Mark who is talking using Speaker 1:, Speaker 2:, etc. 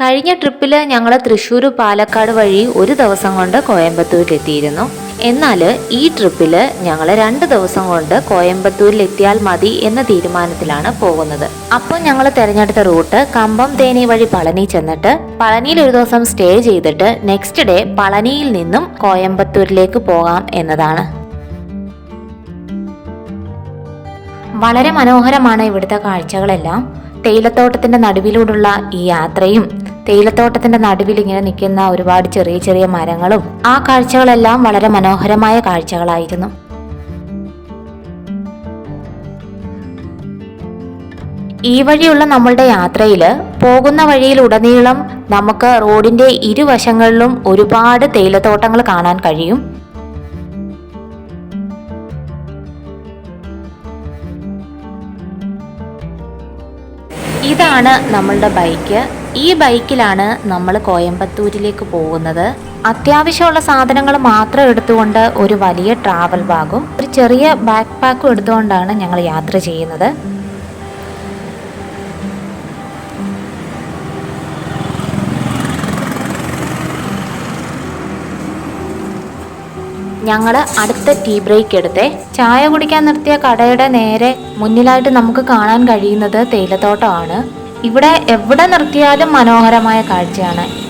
Speaker 1: കഴിഞ്ഞ ട്രിപ്പിൽ ഞങ്ങൾ തൃശ്ശൂർ പാലക്കാട് വഴി ഒരു ദിവസം കൊണ്ട് കോയമ്പത്തൂരിലെത്തിയിരുന്നു. എന്നാൽ ഈ ട്രിപ്പിൽ ഞങ്ങൾ രണ്ട് ദിവസം കൊണ്ട് കോയമ്പത്തൂരിൽ എത്തിയാൽ മതി എന്ന തീരുമാനത്തിലാണ് പോകുന്നത്. അപ്പോൾ ഞങ്ങൾ തിരഞ്ഞെടുത്ത റൂട്ട് കമ്പം തേനി വഴി പളനി ചെന്നിട്ട് പളനിയിൽ ഒരു ദിവസം സ്റ്റേ ചെയ്തിട്ട് നെക്സ്റ്റ് ഡേ പളനിയിൽ നിന്നും കോയമ്പത്തൂരിലേക്ക് പോകാം എന്നതാണ്. വളരെ മനോഹരമാണ് ഇവിടുത്തെ കാഴ്ചകളെല്ലാം. തേയിലത്തോട്ടത്തിന്റെ നടുവിലൂടുള്ള ഈ യാത്രയും തേയിലത്തോട്ടത്തിന്റെ നടുവിൽ ഇങ്ങനെ നിൽക്കുന്ന ഒരുപാട് ചെറിയ ചെറിയ മരങ്ങളും ആ കാഴ്ചകളെല്ലാം വളരെ മനോഹരമായ കാഴ്ചകളായിരുന്നു. ഈ വഴിയുള്ള നമ്മളുടെ യാത്രയിൽ പോകുന്ന വഴിയിൽ ഉടനീളം നമുക്ക് റോഡിന്റെ ഇരുവശങ്ങളിലും ഒരുപാട് തേയിലത്തോട്ടങ്ങൾ കാണാൻ കഴിയും. ഇതാണ് നമ്മളുടെ ബൈക്ക്. ഈ ബൈക്കിലാണ് നമ്മൾ കോയമ്പത്തൂരിലേക്ക് പോകുന്നത്. അത്യാവശ്യമുള്ള സാധനങ്ങൾ മാത്രം എടുത്തുകൊണ്ട് ഒരു വലിയ ട്രാവൽ ബാഗും ഒരു ചെറിയ ബാക്ക് പാക്കും എടുത്തുകൊണ്ടാണ് ഞങ്ങൾ യാത്ര ചെയ്യുന്നത്. ഞങ്ങൾ അടുത്ത ടീ ബ്രേക്ക് എടുത്തേ. ചായ കുടിക്കാൻ നിർത്തിയ കടയുടെ നേരെ മുന്നിലായിട്ട് നമുക്ക് കാണാൻ കഴിയുന്നത് തേയിലത്തോട്ടമാണ്. ഇവിടെ എവിടെ നിർത്തിയാലും മനോഹരമായ കാഴ്ചയാണ്.